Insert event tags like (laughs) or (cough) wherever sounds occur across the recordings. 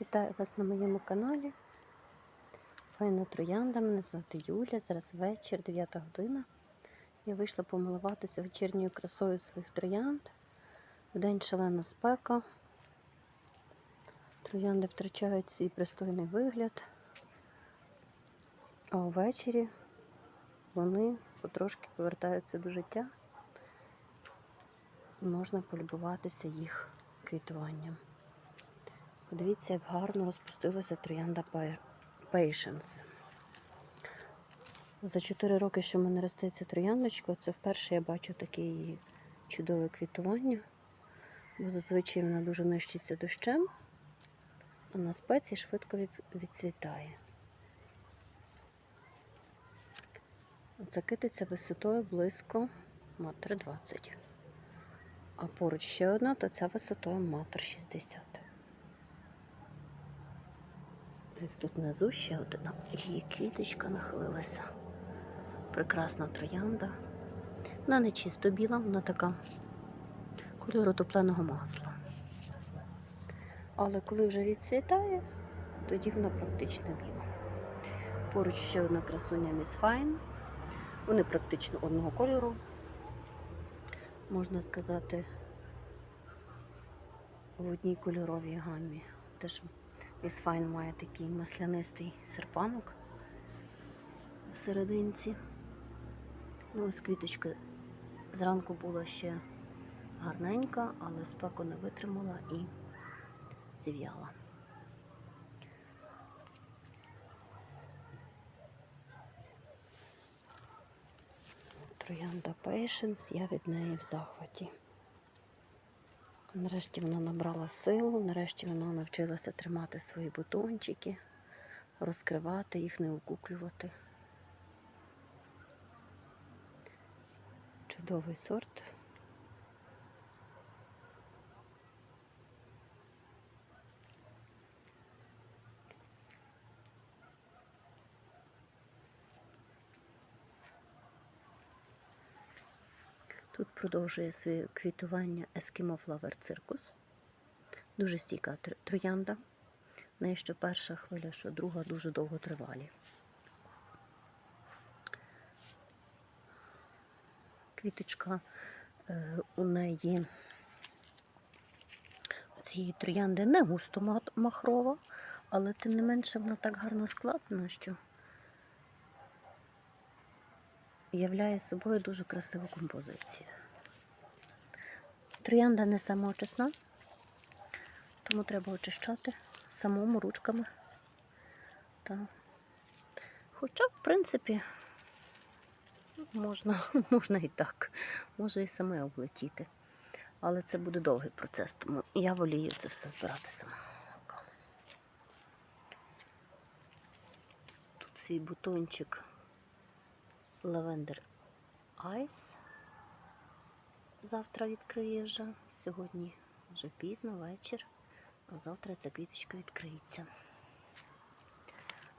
Вітаю вас на моєму каналі. Файна троянда, мене звати Юля. Зараз вечір, 9 година. Я вийшла помилуватися вечірньою красою своїх троянд. Вдень шалена спека. Троянди втрачають свій пристойний вигляд. А ввечері вони потрошки повертаються до життя. І можна полюбуватися їх квітуванням. Подивіться, як гарно розпустилася троянда Pa- Patience. За 4 роки, що в мене росте ця трояндочка, це вперше я бачу таке її чудове квітування. Бо зазвичай вона дуже нищиться дощем, а на спеці швидко від, відцвітає. Оце китиця висотою близько метр 20. А поруч ще одна, то ця висотою метр 60. Ось тут внизу ще одна її квіточка нахилилася. Прекрасна троянда. Вона не чисто біла, вона така кольору топленого масла. Але коли вже відцвітає, тоді вона практично біла. Поруч ще одна красуня Miss Fine. Вони практично одного кольору. Можна сказати, в одній кольоровій гамі. Теж Miss Fine має такий маслянистий серпанок в серединці. Ну, ось квіточка зранку була ще гарненька, але спеку не витримала і зів'яла. Троянда Patience, я від неї в захваті. Нарешті вона набрала силу, нарешті вона навчилася тримати свої бутончики, розкривати їх, не укуклювати. Чудовий сорт. Тут продовжує своє квітування Eskimo Flower Circus. Дуже стійка троянда. В неї що перша хвиля, що друга дуже довго тривалі. Квіточка е, у неї цієї троянди не густо махрова, але тим не менше вона так гарно складена, що являє собою дуже красиву композицію. Троянда не самоочисна, тому треба очищати самому ручками. Та. Хоча, в принципі, можна, (laughs) можна і так, може і саме облетіти. Але це буде довгий процес, тому я волію це все збирати сама. Тут свій бутончик Lavender Ice. Завтра відкриє вже. Сьогодні вже пізно, вечір, а завтра ця квіточка відкриється.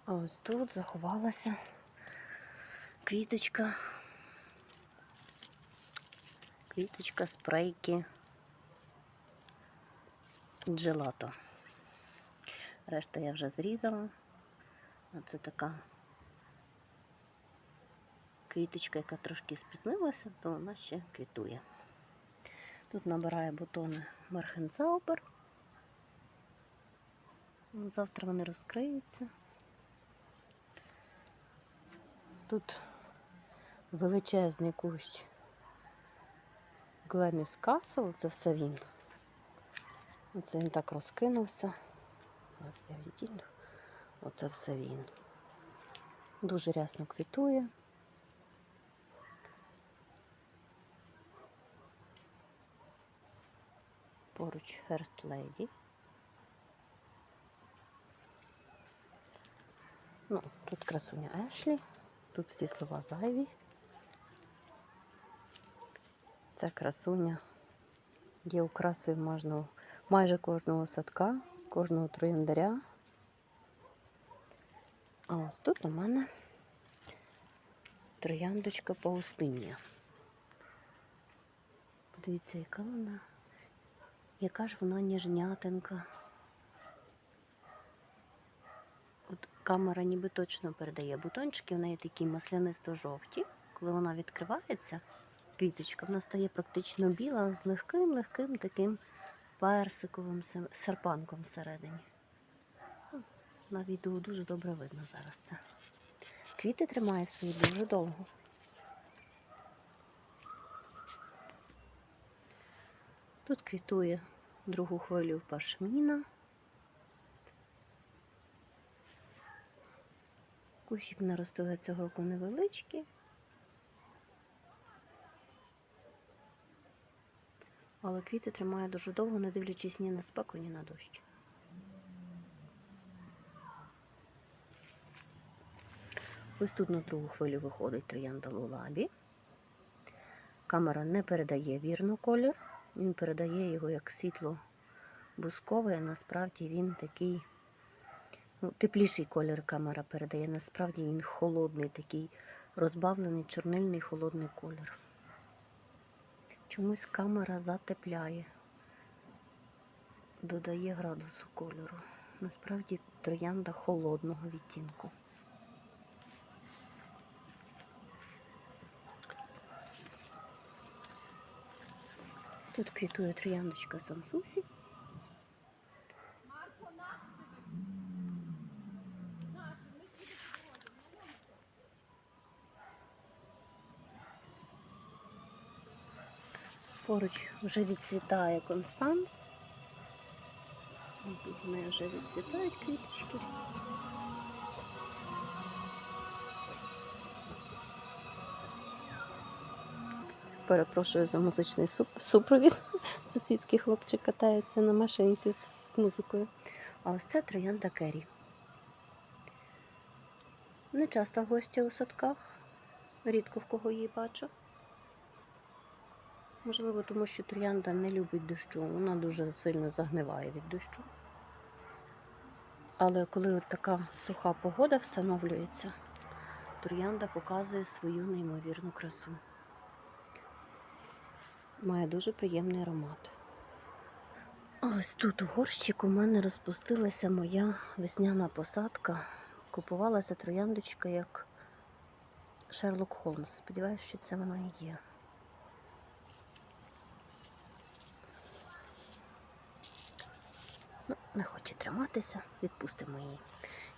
А ось тут заховалася квіточка. Квіточка спрейки джелато. Решта я вже зрізала. Це така квіточка, яка трошки спізнилася, то вона ще квітує. Тут набирає бутони Мархензаубер. Завтра вони розкриються. Тут величезний кущ Глеміс Касл, це все він. Оце він так розкинувся. Оце все він. Дуже рясно квітує. Поруч First Lady. Ну, тут красуня Ешлі, тут всі слова зайві. Ця красуня є украсою можна майже кожного садка, кожного трояндаря. А ось тут у мене трояндочка паустинія. Подивіться, яка вона, яка ж вона ніжнятинка. От Камера ніби точно передає бутончики, в неї такі маслянисто-жовті. Коли вона відкривається, квіточка, вона стає практично біла з легким-легким таким персиковим серпанком всередині. На відео дуже добре видно зараз це. Квіти тримає свої дуже довго. Тут квітує другу хвилю пашміна. Кущик наростили цього року невеличкий. Але квіти тримає дуже довго, не дивлячись ні на спеку, ні на дощ. Ось тут на другу хвилю виходить троянда Лулабі. Камера не передає вірно колір, він передає його як світло бусковий, а насправді він такий ну, тепліший колір камера передає. Насправді він холодний, такий розбавлений, чорнильний холодний колір. Чомусь камера затепляє, додає градусу кольору. Насправді троянда холодного відтінку. Тут квітує трояндочка Сансусі. Поруч вже відцвітає Констанс. Тут в неї вже відцвітають квіточки. Перепрошую за музичний супровід. (laughs) Сусідський хлопчик катається на машинці з музикою. А ось це троянда Керрі. Не часто гості у садках. Рідко в кого її бачу. Можливо, тому що троянда не любить дощу, вона дуже сильно загниває від дощу. Але коли от така суха погода встановлюється, троянда показує свою неймовірну красу. Має дуже приємний аромат. Ось тут у горщику у мене розпустилася моя весняна посадка. Купувалася трояндочка як Шерлок Холмс. Сподіваюся, що це вона і є. Ну, не хоче триматися, відпустимо її.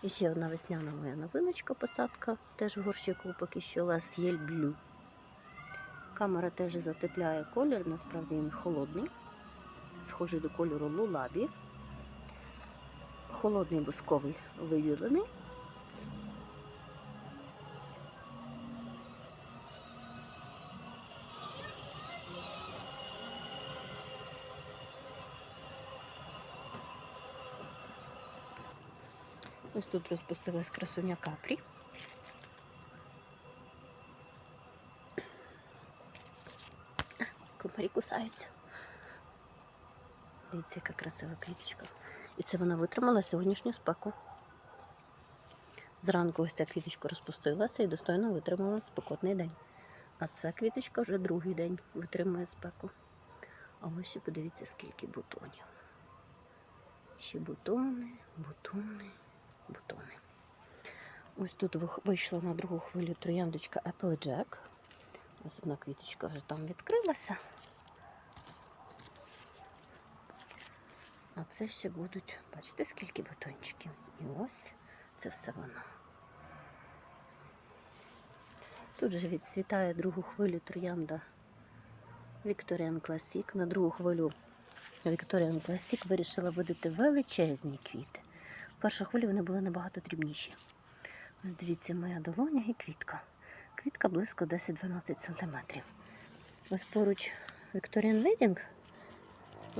І ще одна весняна моя новиночка посадка, теж в горщику поки що Лас'єль Блю. Камера теж затепляє колір, насправді він холодний, схожий до кольору лулабі. Холодний бусковий вивілений. Ось тут розпустилась красуня каплі. Комарі кусаються. Дивіться, яка красива квіточка. І це вона витримала сьогоднішню спеку. Зранку ось ця квіточка розпустилася і достойно витримала спекотний день. А ця квіточка вже другий день витримує спеку. А ось ще подивіться, скільки бутонів. Ще бутони, бутони, бутони. Ось тут вийшла на другу хвилю трояндочка Applejack. Ось одна квіточка вже там відкрилася. А це ще будуть, бачите, скільки бутончиків. І ось це все воно. Тут же відцвітає другу хвилю троянда Victorian Classic. На другу хвилю Victorian Classic вирішила видати величезні квіти. В першу хвилю вони були набагато дрібніші. Ось дивіться, моя долоня і квітка. Квітка близько 10-12 см. Ось поруч Victorian Wedding.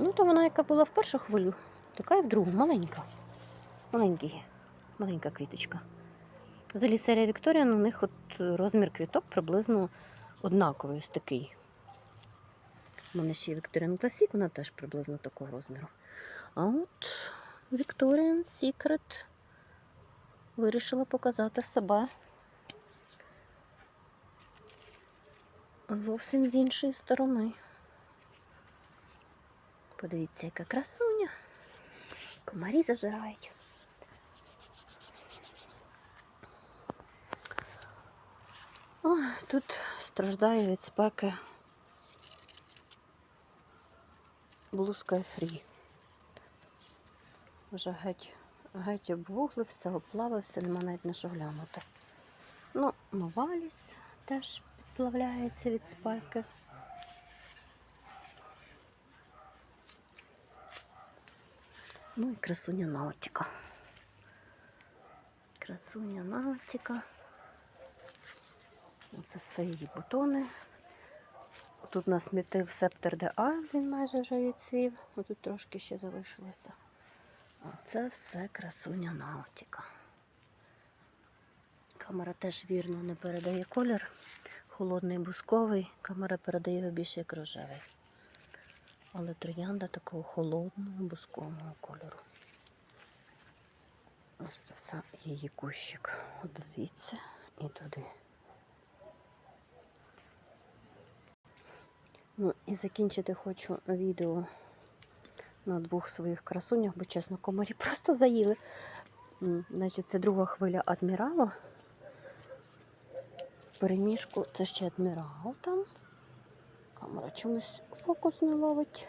Ну, то вона, яка була в першу хвилю, така і в другу, маленька. Маленький, маленька квіточка. Взагалі серія Victorian, у них от розмір квіток приблизно однаковий, ось такий. У мене ще є Victorian Classic, вона теж приблизно такого розміру. А от Victorian Secret вирішила показати себе зовсім з іншої сторони. Подивіться, яка красуня. Комарі зажирають. О, Тут страждає від спеки блузка фрі. Вже геть геть обвуглився, оплавився, нема навіть на що глянути. Ну, Новаліс теж підплавляється від спеки. Ну і красуня Наутіка. Красуня Наутіка. Це все її бутони. Тут насмітив септер де Айл, він майже вже відцвів. Тут трошки ще залишилося. А це все красуня Наутіка. Камера теж вірно не передає колір. Холодний бусковий, камера передає його більше як рожевий. Але троянда такого холодного бускового кольору. Ось це все її кущик. От звідси і туди. Ну і закінчити хочу відео на двох своїх красунях, бо чесно, комарі просто заїли. Значить, це друга хвиля адміралу. Переміжку це ще адмірал там. Камера чомусь фокус не ловить.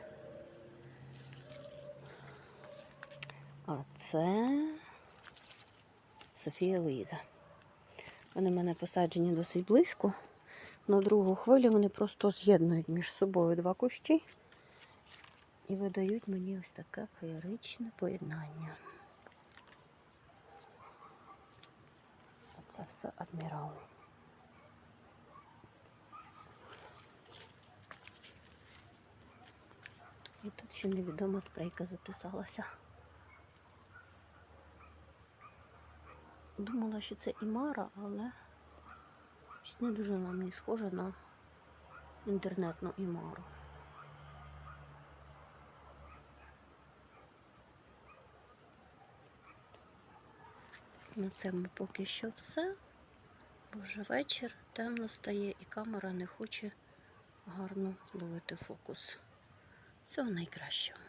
А це Софія Луїза. Вони в мене посаджені досить близько. На другу хвилю вони просто з'єднують між собою два кущі і видають мені ось таке феєричне поєднання. Це все адмірал. І тут ще невідома спрейка затисалася. Думала, що це Імара, але щось не дуже вона мені схожа на інтернетну Імару. На цьому поки що все. Бо вже вечір, темно стає і камера не хоче гарно ловити фокус. Всього найкращого.